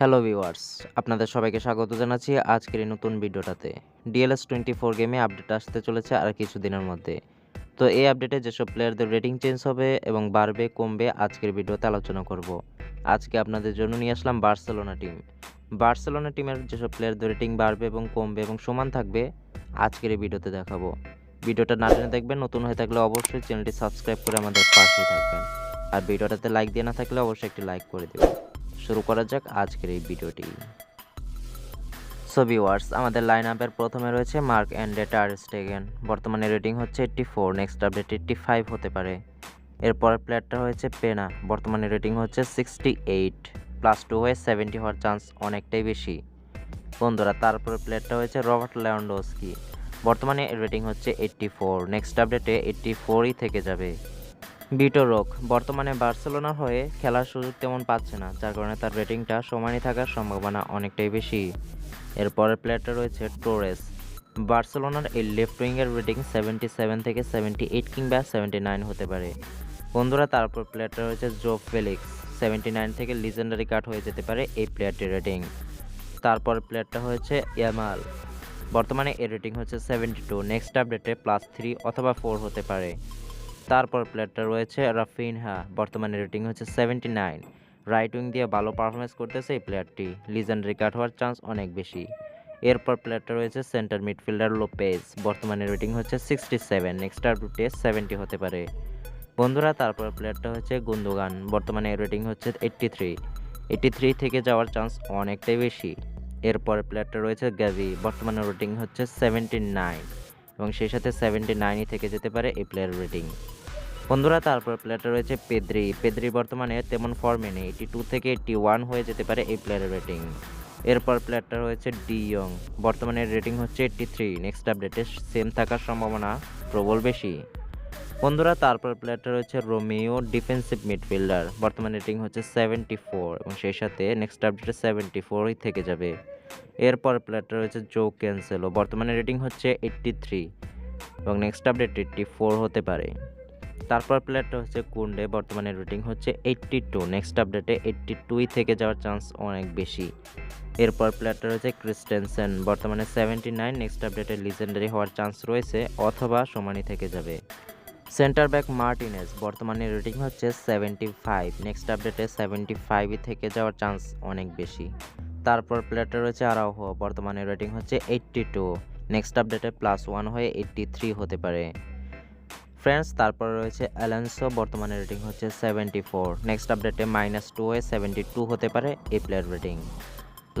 Hello viewers আপনাদের সবাইকে স্বাগত জানাচ্ছি আজকের এই নতুন ভিডিওটাতে। ডিএলএস টোয়েন্টি ফোর গেমে আপডেট আসতে চলেছে আর কিছুদিনের মধ্যে। তো এই আপডেটে যেসব প্লেয়ারদের রেটিং চেঞ্জ হবে এবং বাড়বে, কমবে, আজকের ভিডিওতে আলোচনা করব। আজকে আপনাদের জন্য নিয়ে আসলাম বার্সেলোনা টিম বার্সেলোনা টিমের যেসব প্লেয়ারদের রেটিং বাড়বে এবং কমবে এবং সমান থাকবে, আজকের এই ভিডিওতে দেখাবো। ভিডিওটা না টেনে দেখবেন, নতুন হয়ে থাকলে অবশ্যই চ্যানেলটি সাবস্ক্রাইব করে আমাদের পাশে থাকবেন। আর ভিডিওটাতে লাইক দিয়ে না থাকলে অবশ্যই একটি লাইক করে দেবেন। শুরু করা যাক আজকের এই ভিডিওটি। সো ভিউয়ার্স আমাদের লাইন আপের প্রথমে রয়েছে মার্ক অ্যান্ড টার স্টেগেন বর্তমানে রেটিং হচ্ছে eighty four next update eighty five হতে পারে। এরপরের প্লেয়ারটা হয়েছে পেনা বর্তমানে রেটিং হচ্ছে সিক্সটি এইট প্লাস টু হয়ে সেভেন্টি হওয়ার চান্স অনেকটাই বেশি। বন্ধুরা, তারপরে প্লেয়ারটা হয়েছে রবার্ট লেওয়ান্ডোস্কি বর্তমানে রেটিং হচ্ছে এইট্টি ফোর নেক্সট আপডেটে এইট্টি ফোরই থেকে যাবে। বিটো রোক বর্তমানে বার্সেলোনার হয়ে খেলার সুযোগ তেমন পাচ্ছে না, যার কারণে তার রেটিংটা সমানই থাকার সম্ভাবনা অনেকটাই বেশি। এরপরের প্লেয়ারটা রয়েছে টোরেস বার্সেলোনার এই লেফট উইংয়ের রেটিং সেভেন্টি সেভেন থেকে সেভেন্টি এইট কিংবা সেভেন্টি নাইন হতে পারে। বন্ধুরা তারপর প্লেয়ারটা রয়েছে জো ফেলিক্স। সেভেন্টি নাইন থেকে লিজেন্ডারি কাট হয়ে যেতে পারে এই প্লেয়ারটির রেটিং। তারপর প্লেয়ারটা হয়েছে ইয়ামাল। বর্তমানে এর রেটিং হচ্ছে সেভেন্টি টু। নেক্সট আপডেটে প্লাস থ্রি অথবা ফোর হতে পারে। তারপর প্লেয়ারটা রয়েছে রাফিনহা। বর্তমানে রেটিং হচ্ছে সেভেন্টি নাইন রাইট উইং দিয়ে ভালো পারফরমেন্স করতেছে এই প্লেয়ারটি লিজেন্ডারি কাট হওয়ার চান্স অনেক বেশি। এরপর প্লেয়ারটা রয়েছে সেন্টার মিডফিল্ডার লোপেজ বর্তমানে রেটিং হচ্ছে সিক্সটি সেভেন নেক্সট আপডেটে সেভেন্টি হতে পারে। বন্ধুরা, তারপর প্লেয়ারটা হচ্ছে গুন্দুগান। বর্তমানে রেটিং হচ্ছে এইট্টি থ্রি এইট্টি থ্রি থেকে যাওয়ার চান্স অনেকটাই বেশি। এরপর প্লেয়ারটা রয়েছে গ্যাভি বর্তমানে রেটিং হচ্ছে সেভেন্টি নাইন এবং সেই সাথে সেভেন্টি নাইনই থেকে যেতে পারে এই প্লেয়ার রেটিং বন্ধুরা, তারপর প্লেয়ারটা রয়েছে পেদ্রি পেদ্রি বর্তমানে তেমন ফর্মে নেই। এইটি টু থেকে এইটি ওয়ান হয়ে যেতে পারে এই প্লেয়ারের রেটিং এরপর প্লেয়ারটা রয়েছে ডি ইয়ং বর্তমানে রেটিং হচ্ছে এইটটি থ্রি নেক্সট আপডেটে সেম থাকার সম্ভাবনা প্রবল বেশি। বন্ধুরা, তারপর প্লেয়ারটা রয়েছে রোমিও ডিফেন্সিভ মিডফিল্ডার বর্তমানে রেটিং হচ্ছে সেভেন্টি ফোর এবং সেই সাথে নেক্সট আপডেটে সেভেন্টি ফোরই থেকে যাবে। এরপর প্লেয়ারটা রয়েছে জো ক্যান্সেলো বর্তমানে রেটিং হচ্ছে এইট্টি থ্রি এবং নেক্সট আপডেট এইট্টি ফোর হতে পারে। তারপর প্লেয়ারটা হচ্ছে কুন্ডে, বর্তমানে রেটিং হচ্ছে এইট্টি টু। নেক্সট আপডেটে এইট্টি টুই থেকে যাওয়ার চান্স অনেক বেশি। এরপর প্লেয়ারটা রয়েছে ক্রিস্টেনসেন। বর্তমানে সেভেন্টি নাইন নেক্সট আপডেটে লিজেন্ডারি হওয়ার চান্স রয়েছে, অথবা সমানই থেকে যাবে। সেন্টার ব্যাক মার্টিনেস বর্তমানে রেটিং হচ্ছে সেভেন্টি ফাইভ নেক্সট আপডেটে সেভেন্টি ফাইভই থেকে যাওয়ার চান্স অনেক বেশি। তারপর প্লেয়ারটা রয়েছে আরাউহো, বর্তমানে রেটিং হচ্ছে এইট্টি টু। নেক্সট আপডেটে প্লাস ওয়ান হয়ে এইট্টি থ্রি হতে পারে। ফ্রেন্ডস তারপর রয়েছে অ্যালেন্সো বর্তমানে রেটিং হচ্ছে সেভেন্টি ফোর নেক্সট আপডেটে মাইনাস টু এ সেভেন্টি টু হতে পারে এই প্লেয়ার রেটিং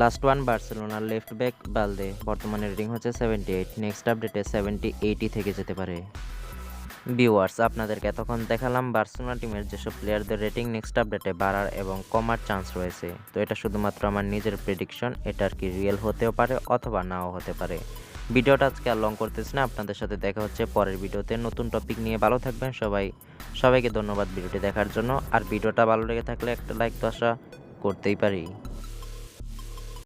লাস্ট ওয়ান বার্সেলোনার লেফট ব্যাক বালদে বর্তমানে রেটিং হচ্ছে সেভেন্টি এইট নেক্সট আপডেটে সেভেন্টি এইটই থেকে যেতে পারে। ভিউয়ার্স আপনাদেরকে এতক্ষণ দেখালাম বার্সেলোনা টিমের যেসব প্লেয়ারদের রেটিং নেক্সট আপডেটে বাড়ার এবং কমার চান্স রয়েছে। তো এটা শুধুমাত্র আমার নিজের প্রেডিকশন এটা আর কি রিয়েল হতেও পারে অথবা নাও হতে পারে। ভিডিওটা আজকে আর লং করতেছি না। আপনাদের সাথে দেখা হচ্ছে পরের ভিডিওতে। নতুন টপিক নিয়ে ভালো থাকবেন সবাই। সবাইকে ধন্যবাদ ভিডিওটি দেখার জন্য। আর ভিডিওটা ভালো লেগে থাকলে একটা লাইক তো আশা করতেই পারি।